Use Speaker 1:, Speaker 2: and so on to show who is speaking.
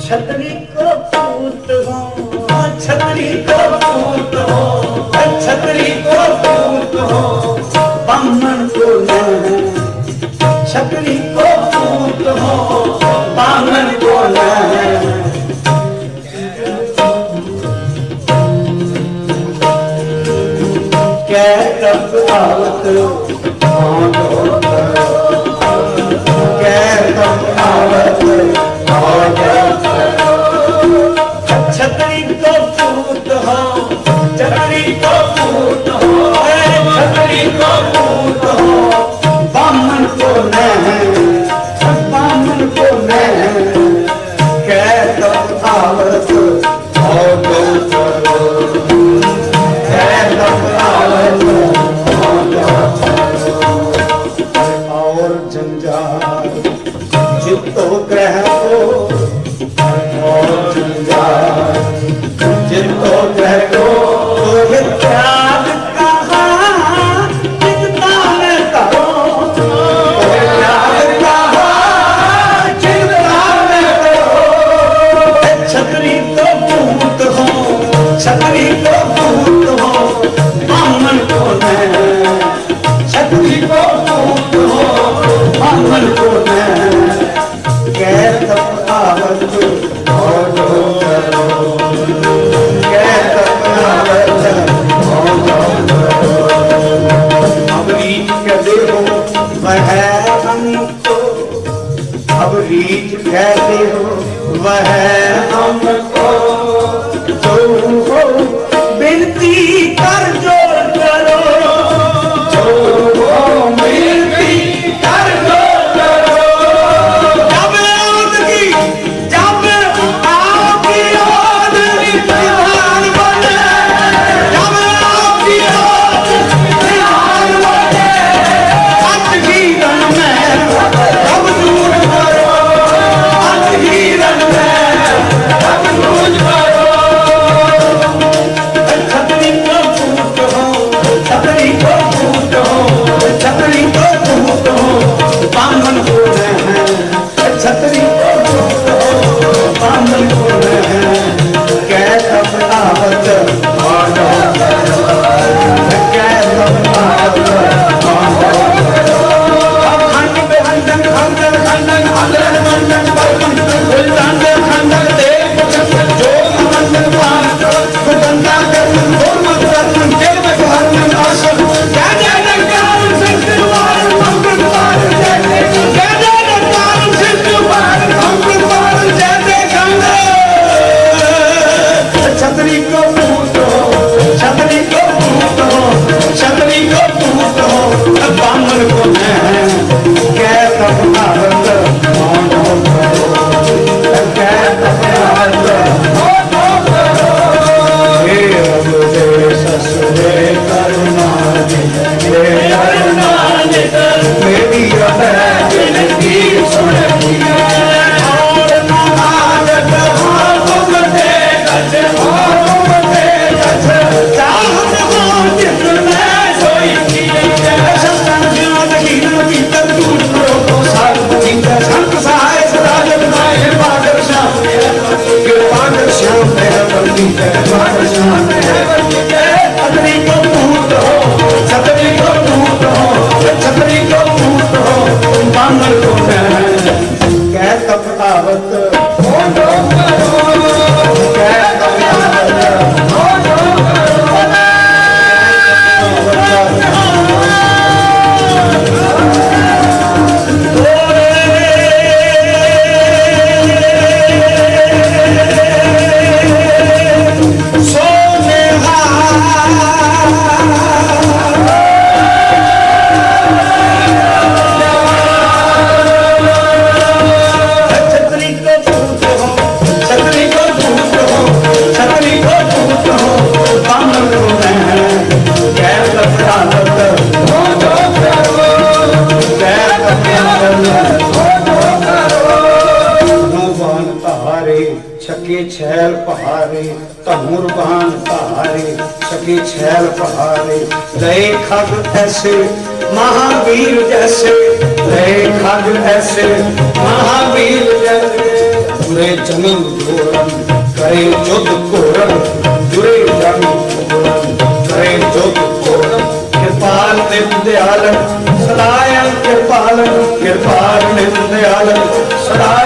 Speaker 1: छतरी को पूत हो छतरी को पूत हो छतरी को पूत हो बामन को छतरी को पूत हो बामन को क्या क्या कब आवत Oh, yeah. को फूट हो छतरी को फूट हो छतरी को फूट हो बामन को नहर ਵਾਹਿਗੁਰੂ ਵਹਿ ਅੰਮ੍ਰਿਤ 한글동생 ਪਹਾਰੇ ਧਮੁਰ ਬਾਣ ਪਹਾਰੇ ਸਕੇ ਛੈਲ ਪਹਾਰੇ ਲੈ ਖਗ ਐਸੇ, ਮਹਾਵੀਰ ਜੈਸੇ। ਲੈ ਖਗ ਐਸੇ, ਮਹਾਵੀਰ ਜੈਸੇ। ਤੁਰੇ ਜਮਨ ਦੋਰਨ ਕਰੇ ਜੁਦ ਕੋਰਨ ਤੁਰੇ ਜਮਨ ਦੋਰਨ ਕਰੇ ਜੁਦ ਕੋਰਨ ਕਿਰਪਾਲ ਤੇ ਦਿਆਲਨ ਸਦਾਇਨ ਕਿਰਪਾਲਨ ਕਿਰਪਾਲ ਤੇ ਦਿਆਲ ਸਦਾ